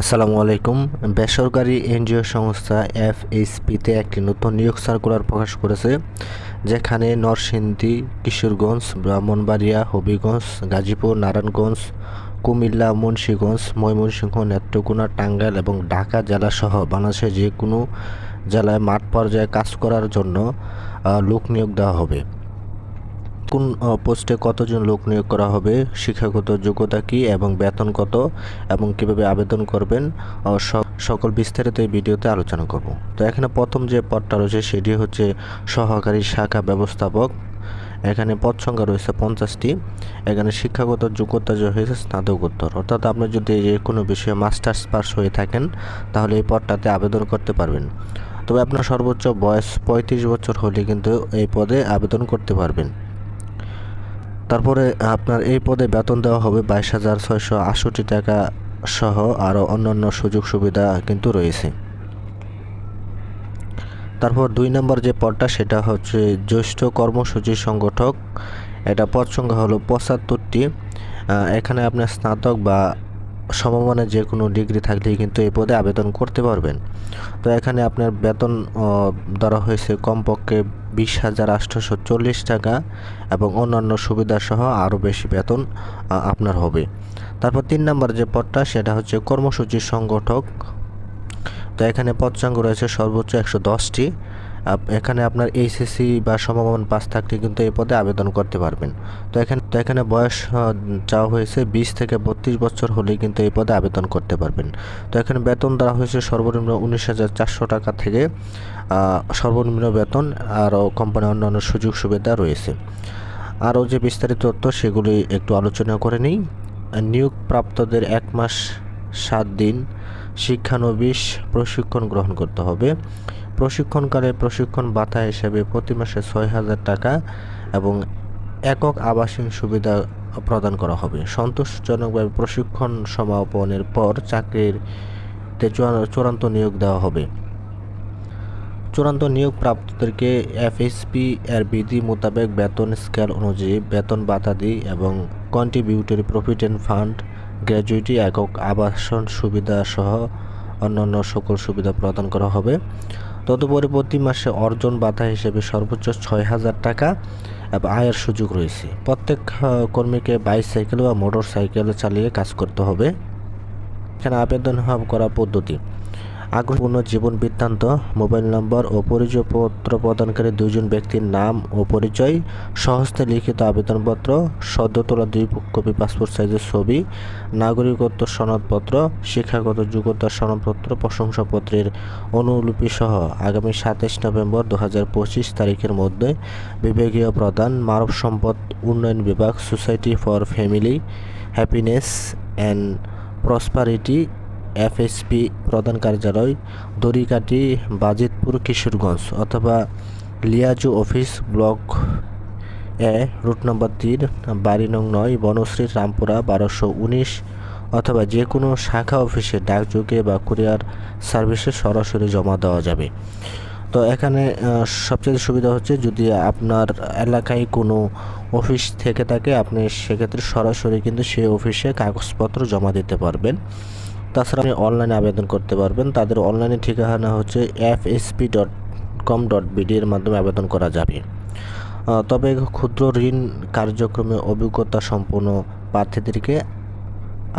আসসালামু আলাইকুম। বেসরকারি এনজিও সংস্থা এফএসপিতে একটি নতুন নিয়োগ সার্কুলার প্রকাশ করেছে, যেখানে নরসিংদী, কিশোরগঞ্জ, ব্রাহ্মণবাড়িয়া, হবিগঞ্জ, গাজীপুর, নারায়ণগঞ্জ, কুমিল্লা, মুন্সীগঞ্জ, ময়মনসিংহ, নেত্রকোনা, টাঙ্গাইল এবং ঢাকা জেলাসহ বাংলাদেশের যে কোনো জেলায় মাঠ পর্যায়ে কাজ করার জন্য লোক নিয়োগ দেওয়া হবে। কোন পোস্টে কতজন লোক নিয়োগ করা হবে, শিক্ষাগত যোগ্যতা কী এবং বেতন কত এবং কীভাবে আবেদন করবেন সকল বিস্তারিত এই ভিডিওতে আলোচনা করব। তো এখানে প্রথম যে পদটা রয়েছে সেটি হচ্ছে সহকারী শাখা ব্যবস্থাপক। এখানে পদ সংখ্যা রয়েছে পঞ্চাশটি। এখানে শিক্ষাগত যোগ্যতা যে হয়েছে স্নাতকোত্তর অর্থাৎ আপনি যদি যে কোনো বিষয়ে মাস্টার্স পাস হয়ে থাকেন, তাহলে এই পদটাতে আবেদন করতে পারবেন। তবে আপনার সর্বোচ্চ বয়স পঁয়ত্রিশ বছর হলে কিন্তু এই পদে আবেদন করতে পারবেন। তারপরে আপনার এই পদে বেতন দেওয়া হবে বাইশ হাজার ছয়শো আটষট্টি টাকা সহ আরও অন্যান্য সুযোগ সুবিধা কিন্তু রয়েছে। তারপর দুই নম্বর যে পদটা, সেটা হচ্ছে জ্যেষ্ঠ কর্মসূচি সংগঠক। এটা পদ সংখ্যা হলো পঁচাত্তরটি। এখানে আপনার স্নাতক বা সমমানের যে কোনো ডিগ্রি থাকলেই কিন্তু এই পদে আবেদন করতে পারবেন। তো এখানে আপনার বেতন ধরা হয়েছে কমপক্ষে বিশ হাজার আটশোশো চল্লিশ টাকা এবং অন্যান্য সুবিধা সহ আরও বেশি বেতন আপনার হবে। তারপর তিন নম্বর যে পদটা, সেটা হচ্ছে কর্মসূচি সংগঠক। তো এখানে পদ রয়েছে সর্বোচ্চ একশো দশটি। এখানে আপনার এইচএসসি বা সমমান পাস থাকলে কিন্তু এই পদে আবেদন করতে পারবেন। তো এখানে তো এখানে বয়স চাওয়া হয়েছে বিশ থেকে বত্রিশ বছর হলেই কিন্তু এই পদে আবেদন করতে পারবেন। তো এখানে বেতন দেওয়া হয়েছে সর্বনিম্ন উনিশ হাজার চারশো টাকা থেকে সর্বনিম্ন বেতন আরও কোম্পানির অন্যান্য সুযোগ সুবিধা রয়েছে। আরও যে বিস্তারিত তথ্য সেগুলি একটু আলোচনা করে নিই। নিয়োগ প্রাপ্তদের এক মাস সাত দিন শিক্ষানবিশ প্রশিক্ষণ গ্রহণ করতে হবে। প্রশিক্ষণকালে প্রশিক্ষণ ভাতা হিসেবে প্রতি মাসে ছয় হাজার টাকা এবং একক আবাসিক সুবিধা প্রদান করা হবে। সন্তোষজনকভাবে প্রশিক্ষণ সমাপনের পর চাকরির চূড়ান্ত নিয়োগ দেওয়া হবে। চূড়ান্ত নিয়োগ প্রাপ্তদেরকে এফএসপি এর বিধি মোতাবেক বেতন স্কেল অনুযায়ী বেতন বাতাদি এবং কন্ট্রিবিউটরি অ্যান্ড ফান্ড গ্র্যাজুইটি একক আবাসন সুবিধা সহ অন্যান্য সকল সুবিধা প্রদান করা হবে। তদুপরি প্রতি মাসে অর্জন বাধা হিসেবে সর্বোচ্চ ছয় হাজার টাকা আয়ের সুযোগ রয়েছে। প্রত্যেক কর্মীকে বাইসাইকেল বা মোটর সাইকেল চালিয়ে কাজ করতে হবে। এখানে আবেদন করা পদ্ধতি। আগ্রহপূর্ণ জীবন বৃত্তান্ত, মোবাইল নম্বর ও পরিচয়পত্র প্রদানকারী দুইজন ব্যক্তির নাম ও পরিচয়, সহস্তে লিখিত আবেদনপত্র সদ্য তোলা দুই কপি পাসপোর্ট সাইজের ছবি, নাগরিকত্ব সনদপত্র, শিক্ষাগত যোগ্যতা সনদপত্র, প্রশংসাপত্রের অনুলিপি সহ আগামী সাতাইশ নভেম্বর দু হাজার পঁচিশ তারিখের মধ্যে বিভাগীয় প্রধান মানব সম্পদ উন্নয়ন বিভাগ society for family happiness and prosperity FSP প্রধান কার্যালয় দড়িকাটি বাজিতপুর, কিশোরগঞ্জ অথবা liaison office block A, route number তিন, বাড়ি নং নয়, বনশ্রী, রামপুরা, বারোশো উনিশ অথবা যে কোনো শাখা অফিসে ডাকযোগে বা কুরিয়ার সার্ভিসে সরাসরি জমা দেওয়া যাবে। তো এখানে সবচেয়ে সুবিধা হচ্ছে যদি আপনার এলাকায় কোনো অফিস থেকে থাকে, আপনি সেক্ষেত্রে সরাসরি কিন্তু সেই অফিসে কাগজপত্র জমা দিতে পারবেন। তাছাড়া আপনি অনলাইনে আবেদন করতে পারবেন। তাদের অনলাইনে ঠিকানা হচ্ছে F SP dot com dot BD এর মাধ্যমে আবেদন করা যাবে। তবে ক্ষুদ্র ঋণ কার্যক্রমে অভিজ্ঞতা সম্পন্ন প্রার্থীদেরকে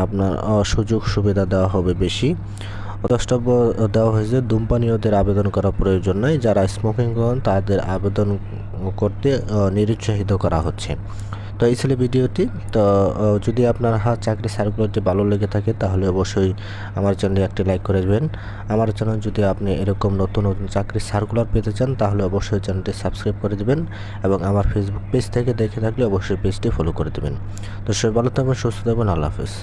আপনার সুযোগ সুবিধা দেওয়া হবে বেশি। দ্রষ্টব্য দেওয়া হয়েছে, ধূমপানীয়দের আবেদন করা প্রয়োজন নয়। যারা স্মোকিং করেন তাদের আবেদন করতে নিরুৎসাহিত করা হচ্ছে। তো এই ছিল ভিডিওটি, তো যদি আপনার হাত চাকরি সার্কুলারটি ভালো লেগে থাকে, তাহলে অবশ্যই আমার চ্যানেলে একটি লাইক করে দেবেন। আমার চ্যানেল যদি আপনি এরকম নতুন নতুন চাকরি সার্কুলার পেতে চান, তাহলে অবশ্যই চ্যানেলটি সাবস্ক্রাইব করে দেবেন এবং আমার ফেসবুক পেজ থেকে দেখে থাকলে অবশ্যই পেজটি ফলো করে দেবেন। তো সবাই ভালো থাকবেন, সুস্থ থাকবেন, আল্লাহ হাফেজ।